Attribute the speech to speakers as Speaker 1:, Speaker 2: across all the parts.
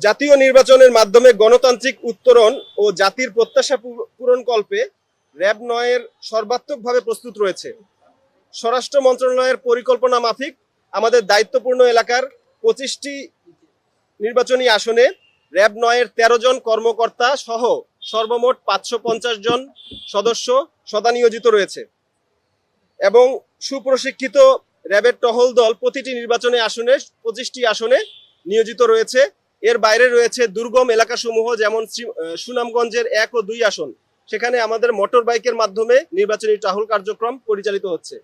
Speaker 1: জাতীয় নির্বাচনের মাধ্যমে গণতান্ত্রিক উত্তরণ ও জাতির প্রত্যাশা পূ- পূরণকল্পে র্যাব নয়ের সর্বাত্মকভাবে প্রস্তুত রয়েছে। স্বরাষ্ট্র মন্ত্রণালয়ের পরিকল্পনা মাফিক আমাদের দায়িত্বপূর্ণ এলাকার পঁচিশটি নির্বাচনী আসনে র্যাব নয়ের তেরো জন কর্মকর্তা সহ সর্বমোট পাঁচশো পঞ্চাশ জন সদস্য সদা নিয়োজিত রয়েছে। এবং সুপ্রশিক্ষিত র্যাবের টহল দল প্রতিটি নির্বাচনী আসনে পঁচিশটি আসনে নিয়োজিত রয়েছে। এর বাইরে রয়েছে দুর্গম এলাকাসমূহ, যেমন সুনামগঞ্জের এক ও দুই আসন। সেখানে আমাদের মোটর বাইকের মাধ্যমে নির্বাচনী টাহুল কার্যক্রম পরিচালিত হচ্ছে।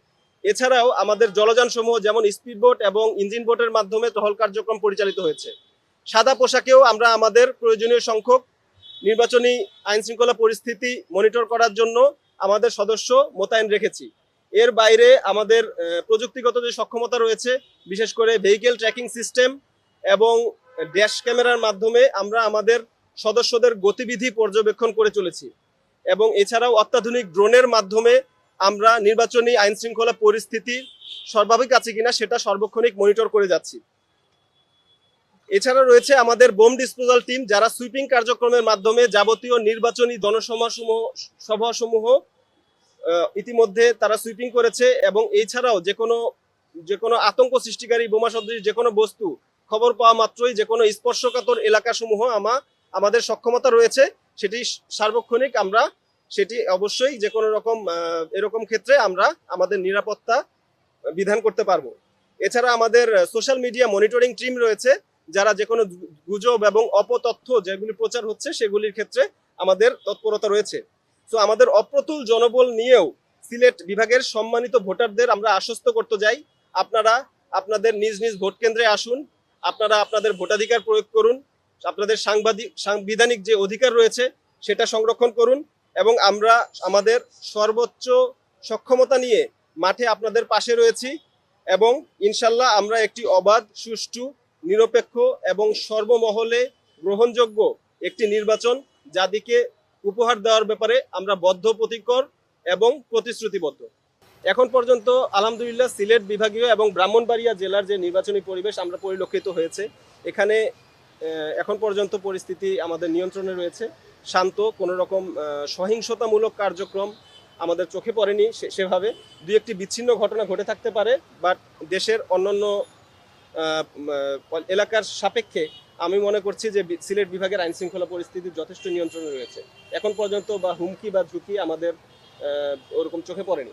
Speaker 1: এছাড়াও আমাদের জলযান সমূহ যেমন স্পিড বোট এবং ইঞ্জিন বোটের মাধ্যমে টহল কার্যক্রম পরিচালিত হয়েছে। সাদা পোশাকেও আমরা আমাদের প্রয়োজনীয় সংখ্যক নির্বাচনী আইন শৃঙ্খলা পরিস্থিতি মনিটর করার জন্য আমাদের সদস্য মোতায়েন রেখেছি। এর বাইরে আমাদের প্রযুক্তিগত যে সক্ষমতা রয়েছে, বিশেষ করে ভেহিকেল ট্র্যাকিং সিস্টেম এবং ড্যাশ ক্যামেরার মাধ্যমে আমরা আমাদের সদস্যদের গতিবিধি পর্যবেক্ষণ করে চলেছি এবং এছাড়াও অত্যাধুনিক ড্রোনের মাধ্যমে আমরা নির্বাচনী আইন শৃঙ্খলা পরিস্থিতি স্বাভাবিক আছে কিনা সেটা সর্বক্ষণিক মনিটর করে যাচ্ছি। এছাড়া রয়েছে আমাদের বোম ডিসপোজাল টিম যারা সুইপিং কার্যক্রমের মাধ্যমে যাবতীয় নির্বাচনী জনসমাসমূহ সভাসমূহ ইতিমধ্যে তারা সুইপিং করেছে এবং এছাড়াও যে কোনো যে কোনো আতঙ্ক সৃষ্টিকারী বোমা সদৃশ যে কোনো বস্তু খবর পাওয়া মাত্রই যে কোনো স্পর্শকাতর এলাকাসমূহ আমা আমাদের সক্ষমতা রয়েছে, সেটি সার্বক্ষণিক আমরা, সেটি অবশ্যই যে কোনো রকম এরকম ক্ষেত্রে আমরা আমাদের নিরাপত্তা বিধান করতে পারব। এছাড়া আমাদের সোশ্যাল মিডিয়া মনিটরিং টিম রয়েছে, যারা যে কোনো গুজব এবং অপতথ্য যেগুলি প্রচার হচ্ছে, সেগুলির ক্ষেত্রে আমাদের তৎপরতা রয়েছে। তো আমাদের অপ্রতুল জনবল নিয়েও সিলেট বিভাগের সম্মানিত ভোটারদের আমরা আশ্বস্ত করতে যাই। আপনারা, আপনাদের নিজ নিজ ভোট কেন্দ্রে আসুন আপনারা আপনাদের ভোটাধিকার প্রয়োগ করুন, আপনাদের সাংবাদিক সাংবিধানিক যে অধিকার রয়েছে সেটা সংরক্ষণ করুন এবং আমরা আমাদের সর্বোচ্চ সক্ষমতা নিয়ে মাঠে আপনাদের পাশে রয়েছি এবং ইনশাল্লাহ আমরা একটি অবাধ, সুষ্ঠু, নিরপেক্ষ এবং সর্বমহলে গ্রহণযোগ্য একটি নির্বাচন যাদিকে উপহার দেওয়ার ব্যাপারে আমরা বদ্ধপ্রতিকর এবং প্রতিশ্রুতিবদ্ধ। এখন পর্যন্ত আলহামদুলিল্লাহ সিলেট বিভাগীয় এবং ব্রাহ্মণবাড়িয়া জেলার যে নির্বাচনী পরিবেশ আমরা পরিলক্ষিত হয়েছে। এখানে এখন পর্যন্ত পরিস্থিতি আমাদের নিয়ন্ত্রণে রয়েছে। শান্ত, কোনো রকম সহিংসতামূলক কার্যক্রম আমাদের চোখে পড়েনি সেভাবে। দুই একটি বিচ্ছিন্ন ঘটনা ঘটে থাকতে পারে, বাট দেশের অন্যান্য এলাকার সাপেক্ষে আমি মনে করছি যে সিলেট বিভাগের আইন শৃঙ্খলা পরিস্থিতি যথেষ্ট নিয়ন্ত্রণে রয়েছে। এখন পর্যন্ত বা হুমকি বা ঝুঁকি আমাদের ওরকম চোখে পড়েনি।